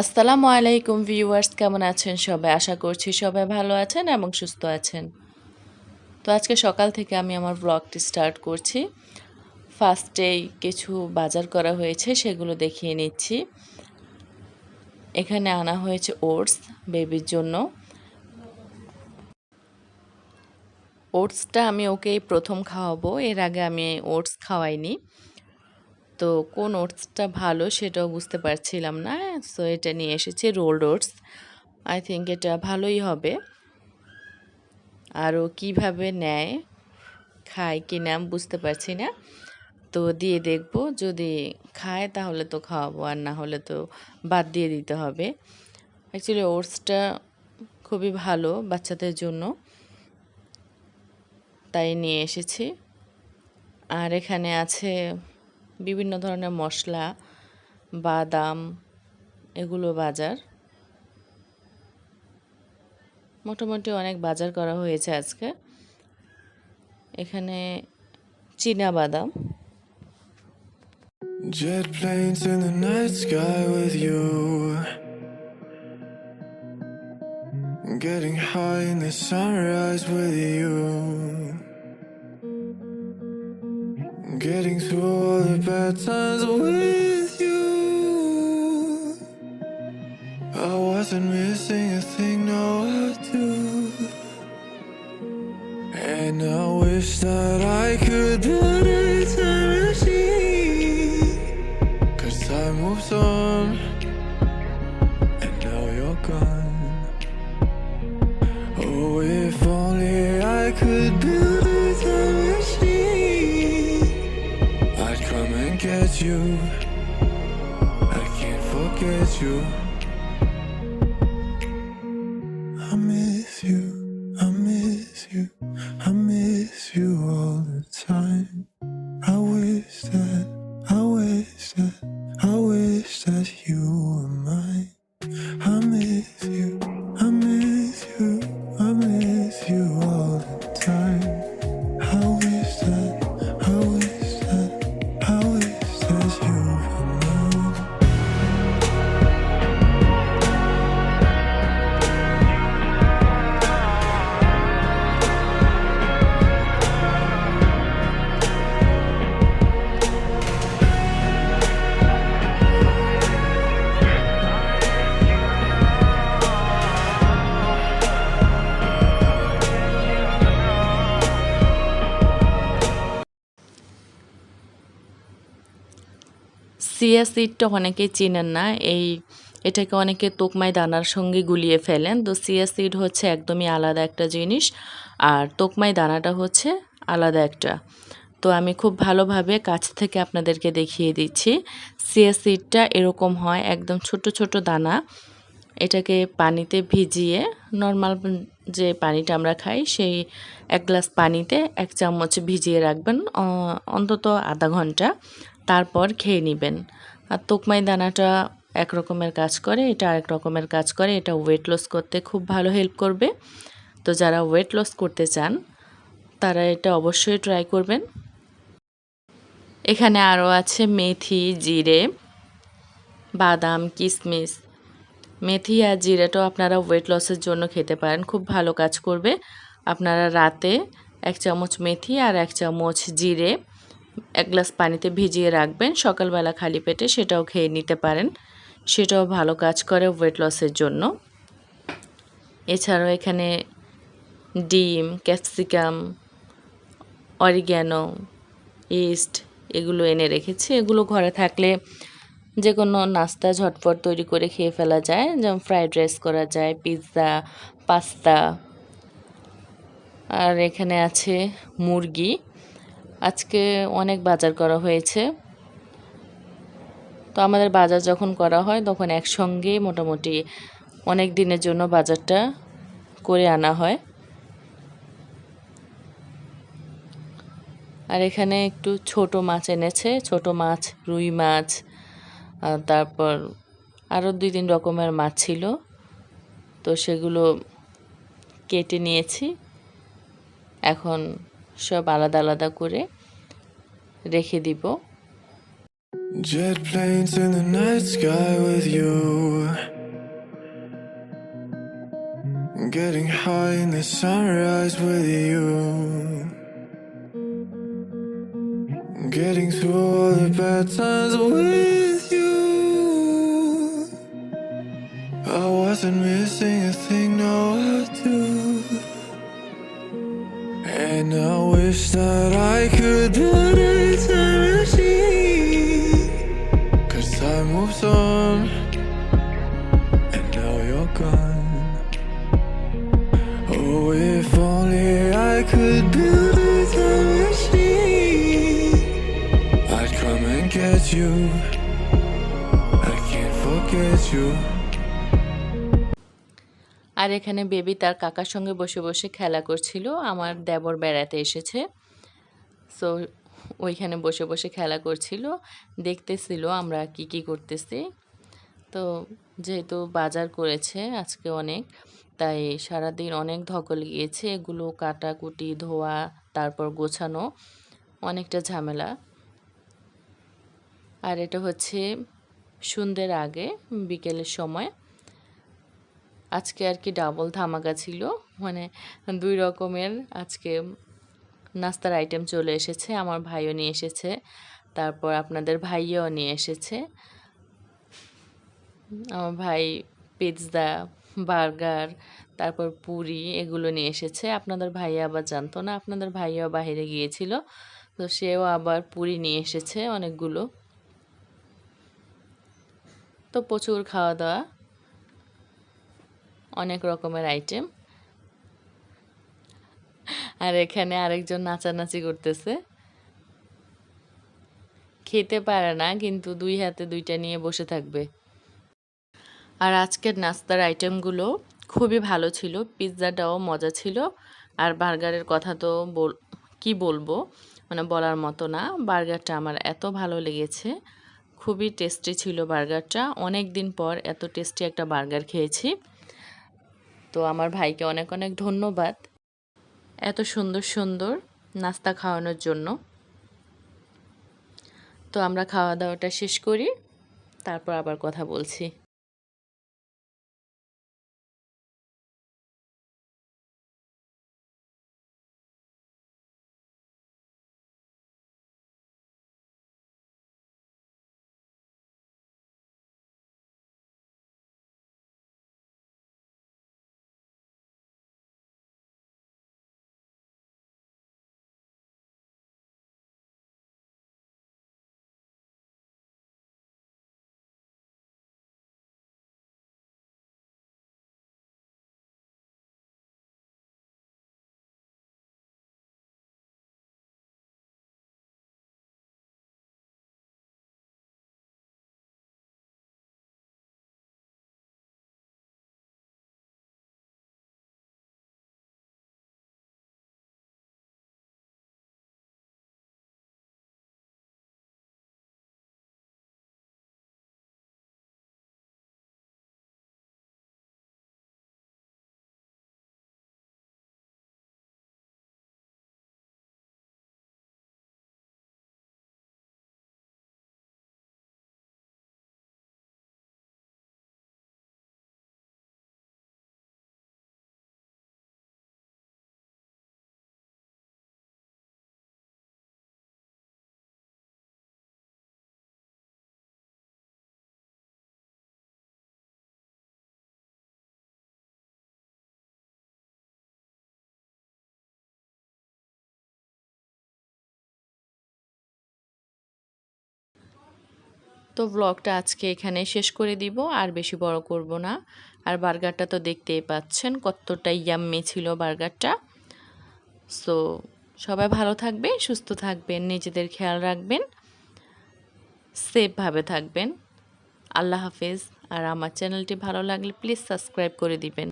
আসসালামু আলাইকুম ভিউয়ার্স, কেমন আছেন সবাই? আশা করছি সবাই ভালো আছেন এবং সুস্থ আছেন। তো আজকে সকাল থেকে আমি আমার ব্লগটি স্টার্ট করছি। ফার্স্টেই কিছু বাজার করা হয়েছে, সেগুলো দেখিয়ে নিচ্ছি। এখানে আনা হয়েছে ওটস, বেবির জন্য। ওটসটা আমি ওকেই প্রথম খাওয়াবো, এর আগে আমি ওটস খাওয়াইনি। তো কোন ওটসটা ভালো সেটাও বুঝতে পারছিলাম না। সো এটা নিয়ে এসেছি রোল্ড ওটস। আই থিঙ্ক এটা ভালোই হবে। আরও কীভাবে নেয়, খায় কি নাম বুঝতে পারছি না। তো দিয়ে দেখব, যদি খায় তাহলে তো খাওয়াবো, আর না হলে তো বাদ দিয়ে দিতে হবে। অ্যাকচুয়ালি ওটসটা খুবই ভালো বাচ্চাদের জন্য। তাই নিয়ে এসেছি। আর এখানে আছে বিভিন্ন ধরনের মশলা বাদাম এগুলো বাজার মোটামুটি অনেক বাজার করা হয়েছে আজকে এখানে চীনা বাদাম Jet planes in the night sky with you. Getting high in the sunrise with you. Getting through bad times with you. I wasn't missing a thing, no, I do. And I wish that I could you. I can't forget you. সিয়া সিডটা অনেকেই চেনেন না। এই এটাকে অনেকে তোকমাই দানার সঙ্গে গুলিয়ে ফেলেন। তো সিয়া সিড হচ্ছে একদমই আলাদা একটা জিনিস। আর তোকমাই দানাটা হচ্ছে আলাদা একটা। তো আমি খুব ভালোভাবে কাছ থেকে আপনাদেরকে দেখিয়ে দিচ্ছি। সিয়া সিডটা এরকম হয়, একদম ছোট ছোট দানা। এটাকে পানিতে ভিজিয়ে নর্মাল যে পানিটা আমরা খাই, সেই এক গ্লাস পানিতে এক চামচ ভিজিয়ে রাখবেন অন্তত আধা ঘণ্টা। তারপর খেয়ে নেবেন। আর তোকমাই দানাটা এক রকমের কাজ করে, এটা আরেক রকমের কাজ করে, এটা ওয়েট লস করতে খুব ভালো হেল্প করবে। তো যারা ওয়েট লস করতে চান, তারা এটা অবশ্যই ট্রাই করবেন। এখানে আরও আছে মেথি, জিরে, বাদাম কিশমিশ মেথি আর জিরাটাও আপনারা ওয়েট লসের জন্য খেতে পারেন, খুব ভালো কাজ করবে। আপনারা রাতে এক চামচ মেথি আর এক চামচ জিরে এক গ্লাস পানিতে ভিজিয়ে রাখবেন। সকালবেলা খালি পেটে সেটাও খেয়ে নিতে পারেন। সেটাও ভালো কাজ করে ওয়েট লসের জন্য। এছাড়াও এখানে ডিম, ক্যাপসিকাম, অরিগ্যানো, ইস্ট এগুলো এনে রেখেছি। এগুলো ঘরে থাকলে যে কোনো নাস্তা ঝটপট তৈরি করে খেয়ে ফেলা যায়। যেমন ফ্রাইড রাইস করা যায়, পিৎজা, পাস্তা। আর এখানে আছে মুরগি। আজকে অনেক বাজার করা হয়েছে। তো আমাদের বাজার যখন করা হয়, তখন একসঙ্গে মোটামুটি অনেক দিনের জন্য বাজারটা করে আনা হয়। আর এখানে একটু ছোট মাছ এনেছে, ছোট মাছ, রুই মাছ তারপর আরও দুই তিন রকমের মাছ ছিল। তো সেগুলো কেটে নিয়েছি। এখন সব আলাদা আলাদা করে রেখে দিব Jet planes in the night sky with you. Getting high in the sunrise with you. Getting through all the bad times with you. I wasn't missing a thing, now I do. And I wish that I could build a time machine. Cause time moves on. And now you're gone. Oh, if only I could build a time machine. I'd come and get you. I can't forget you. আর এখানে baby তার কাকার সঙ্গে বসে বসে খেলা করছিল। আমার দেবর বেড়াতে এসেছে। সো ওইখানে বসে বসে খেলা করছিল। দেখতেছিল আমরা কি কি করতেছি। তো যেহেতু বাজার করেছে আজকে অনেক, তাই সারাদিন অনেক ধকল গিয়েছে। এগুলো কাটাকুটি, ধোয়া, তারপর গোছানো, অনেকটা ঝামেলা। আর এটা হচ্ছে সন্ধ্যের আগে, বিকেলের সময়। আজকে আর কি ডাবল ধামাকা ছিল। মানে দুই রকমের আজকে নাস্তার আইটেম চলে এসেছে, আমার ভাইও নিয়ে এসেছে, তারপর আপনাদের ভাইয়াও নিয়ে এসেছে। আমার ভাই পিৎজা বার্গার তারপর পুরি এগুলো নিয়ে এসেছে। আপনাদের ভাইয়া আবার জানতো না, আপনাদের ভাইয়াও বাইরে গিয়েছিল, তো সেও আবার পুরি নিয়ে এসেছে অনেকগুলো। তো প্রচুর খাওয়া দাওয়া অনেক রকমের আইটেম আর এখানে আরেকজন নাচানাচি করতেছে। খেতে পারে না, কিন্তু দুই হাতে দুইটা নিয়ে বসে থাকবে। আর আজকের নাস্তার আইটেমগুলো খুবই ভালো ছিল, পিৎজাটাও মজা ছিল। আর বার্গারের কথা তো বল, কি বলব? মানে বলার মতো না, বার্গারটা আমার এত ভালো লেগেছে। খুবই টেস্টি ছিল বার্গারটা। অনেক দিন পর এত টেস্টি একটা বার্গার খেয়েছি। তো আমার ভাইকে অনেক অনেক ধন্যবাদ। এত সুন্দর সুন্দর নাস্তা খাওয়ানোর জন্য। তো আমরা খাওয়া দাওয়াটা শেষ করি, তারপর আবার কথা বলছি। তো ব্লগটা আজকে এখানে শেষ করে দিব, আর বেশি বড় করব না। আর বার্গারটা তো দেখতেই পাচ্ছেন, কতটা ইয়াম্মি ছিল বার্গারটা। সো সবাই ভালো থাকবেন, সুস্থ থাকবেন, নিজেদের খেয়াল রাখবেন সেফভাবে থাকবেন। আল্লাহ হাফেজ, আর আমার চ্যানেলটি ভালো লাগলে প্লিজ সাবস্ক্রাইব করে দিবেন।